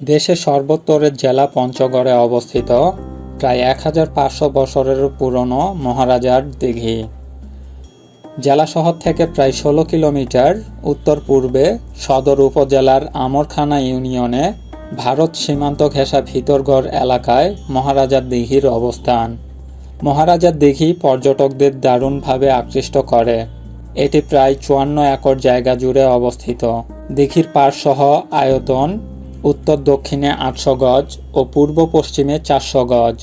দেশের সর্বোত্তরের জেলা পঞ্চগড়ে অবস্থিত প্রায় এক হাজার পাঁচশো বছরেরও পুরনো মহারাজার দিঘি। জেলা শহর থেকে প্রায় ষোলো কিলোমিটার উত্তর পূর্বে সদর উপজেলার আমরখানা ইউনিয়নে ভারত সীমান্ত ঘেঁষা ভিতরগড় এলাকায় মহারাজার দিঘির অবস্থান। মহারাজার দিঘি পর্যটকদের দারুণভাবে আকৃষ্ট করে। এটি প্রায় চুয়ান্ন একর জায়গা জুড়ে অবস্থিত। দিঘির পাড়সহ আয়তন উত্তর দক্ষিণে আটশো গজ ও পূর্ব পশ্চিমে চারশো গজ।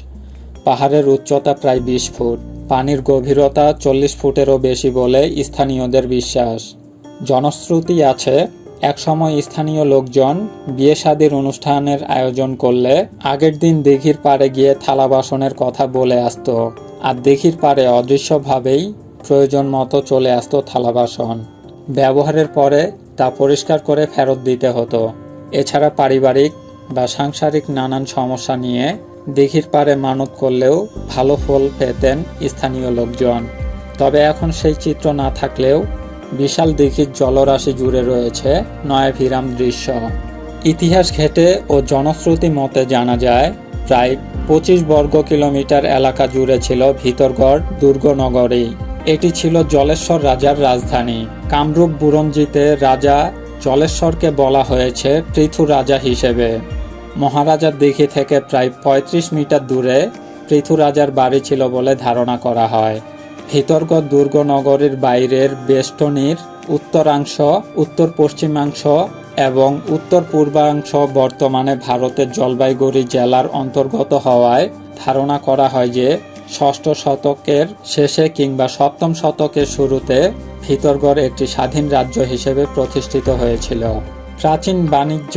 পাহাড়ের উচ্চতা প্রায় বিশ ফুট। পানির গভীরতা চল্লিশ ফুটেরও বেশি বলে স্থানীয়দের বিশ্বাস। জনশ্রুতি আছে, একসময় স্থানীয় লোকজন বিয়ে শাদির অনুষ্ঠানের আয়োজন করলে আগের দিন দিঘির পাড়ে গিয়ে থালা বাসনের কথা বলে আসতো। আর দিঘির পাড়ে অদৃশ্যভাবেই প্রয়োজন মতো চলে আসত থালা বাসন। ব্যবহারের পরে তা পরিষ্কার করে ফেরত দিতে হতো। এছাড়া পারিবারিক বা সাংসারিক নানান সমস্যা নিয়ে দিঘির পাড়ে মানত করলেও ভালো ফল পেতেন স্থানীয় লোকজন। তবে এখন সেই চিত্র না থাকলেও বিশাল দিঘির জলরাশি জুড়ে রয়েছে নয়াভিরাম দৃশ্য। ইতিহাস ঘেটে ও জনশ্রুতি মতে জানা যায়, প্রায় পঁচিশ বর্গ কিলোমিটার এলাকা জুড়ে ছিল ভিতরগড় দুর্গনগরী। এটি ছিল জলেশ্বর রাজার রাজধানী। কামরূপ বুরঞ্জিতে রাজা জলেশ্বরকে বলা হয়েছে পৃথু রাজা হিসেবে। মহারাজার দিঘি থেকে প্রায় ৩৫ মিটার দূরে পৃথু রাজার বাড়ি ছিল বলে ধারণা করা হয়। ভিতরগড় দুর্গনগরীর বাইরের বেষ্টনীর উত্তরাংশ, উত্তর পশ্চিমাংশ এবং উত্তর পূর্বাংশ বর্তমানে ভারতের জলপাইগুড়ি জেলার অন্তর্গত হওয়ায় ধারণা করা হয় যে ষষ্ঠ শতকের শেষে কিংবা সপ্তম শতকের শুরুতে ভিতরগড় একটি স্বাধীন রাজ্য হিসেবে প্রতিষ্ঠিত হয়েছিল। প্রাচীন বাণিজ্য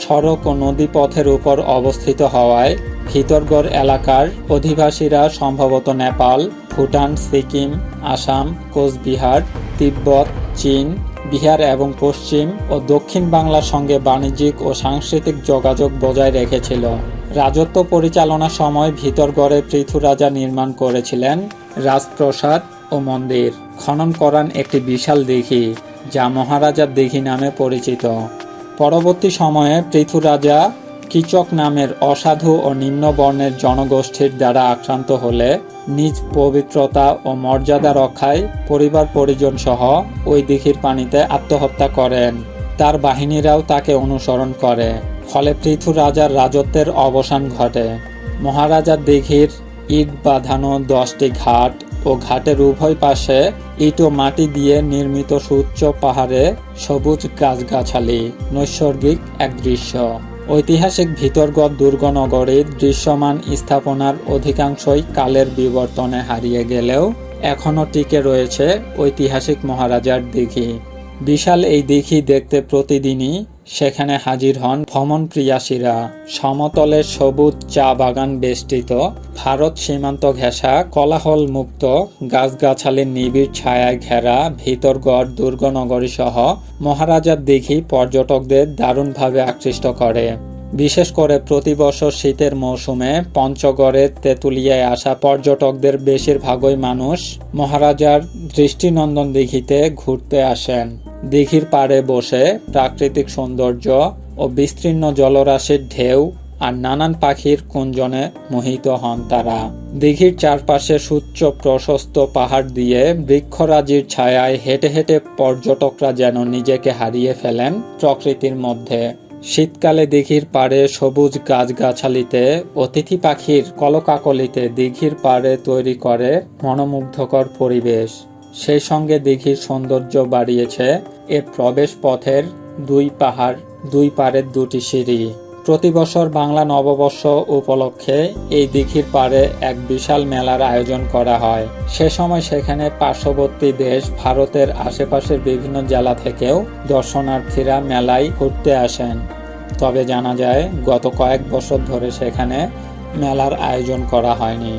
সড়ক ও নদীপথের উপর অবস্থিত হওয়ায় ভিতরগড় এলাকার অধিবাসীরা সম্ভবত নেপাল, ভুটান, সিকিম, আসাম, কোচবিহার, তিব্বত, চীন, বিহার এবং পশ্চিম ও দক্ষিণ বাংলার সঙ্গে বাণিজ্যিক ও সাংস্কৃতিক যোগাযোগ বজায় রেখেছিল। রাজত্ব পরিচালনার সময় ভিতরগড়ে পৃথু রাজা নির্মাণ করেছিলেন রাজপ্রসাদ ও মন্দির। খনন করান একটি বিশাল দিঘি, যা মহারাজার দিঘি নামে পরিচিত। পরবর্তী সময়ে পৃথু রাজা কিচক নামের অসাধু ও নিম্ন বর্ণের জনগোষ্ঠীর দ্বারা আক্রান্ত হলে নিজ পবিত্রতা ও মর্যাদা রক্ষায় পরিবার পরিজন সহ ওই দিঘির পানিতে আত্মহত্যা করেন। তার বাহিনীরাও তাকে অনুসরণ করে। ফলে পৃথু রাজার রাজত্বের অবসান ঘটে। মহারাজার দিঘির ইট বাঁধানো দশটি ঘাট ও ঘাটের উভয় পাশে ইট ও মাটি দিয়ে নির্মিত সুউচ্চ পাহাড়ে সবুজ গাছগাছালি, নৈসর্গিক এক দৃশ্য। ঐতিহাসিক ভিতরগড় দুর্গনগরীর দৃশ্যমান স্থাপনার অধিকাংশই কালের বিবর্তনে হারিয়ে গেলেও এখনও টিকে রয়েছে ঐতিহাসিক মহারাজার দিঘি। বিশাল এই দিঘি দেখতে প্রতিদিনই সেখানে হাজির হন ভ্রমণ প্রিয়াসীরা। সমতলের সবুজ চা বাগান বেষ্টিত, ভারত সীমান্ত ঘেঁষা, কলাহল মুক্ত গাছগাছালির নিবিড় ছায়ায় ঘেরা ভিতরগড় দুর্গনগরী সহ মহারাজার দিঘি পর্যটকদের দারুণভাবে আকৃষ্ট করে। বিশেষ করে প্রতি বছর শীতের মৌসুমে পঞ্চগড়ের তেঁতুলিয়ায় আসা পর্যটকদের বেশিরভাগই মানুষ মহারাজার দৃষ্টিনন্দন দিঘিতে ঘুরতে আসেন। দিঘির পাড়ে বসে প্রাকৃতিক সৌন্দর্য ও বিস্তীর্ণ জলরাশির ঢেউ আর নানান পাখির কুঞ্জনে মোহিত হন তারা। দিঘির চারপাশে সুচ্চ প্রশস্ত পাহাড় দিয়ে বৃক্ষরাজির ছায়ায় হেঁটে হেঁটে পর্যটকরা যেন নিজেকে হারিয়ে ফেলেন প্রকৃতির মধ্যে। শীতকালে দিঘির পাড়ে সবুজ গাছগাছালিতে অতিথি পাখির কলকাকলিতে দিঘির পাড়ে তৈরি করে মনোমুগ্ধকর পরিবেশ। সেই সঙ্গে দিঘির সৌন্দর্য বাড়িয়েছে। এর প্রবেশ পথের দুই পাহাড়, দুই পাড়ের দুটি সিঁড়ি। প্রতি বছর বাংলা নববর্ষ উপলক্ষে এই দিঘির পাড়ে এক বিশাল মেলার আয়োজন করা হয়। সে সময় সেখানে পার্শ্ববর্তী দেশ, ভারতের আশেপাশের বিভিন্ন জেলা থেকেও দর্শনার্থীরা মেলায় ঘুরতে আসেন। তবে জানা যায়, গত কয়েক বছর ধরে সেখানে মেলার আয়োজন করা হয়নি।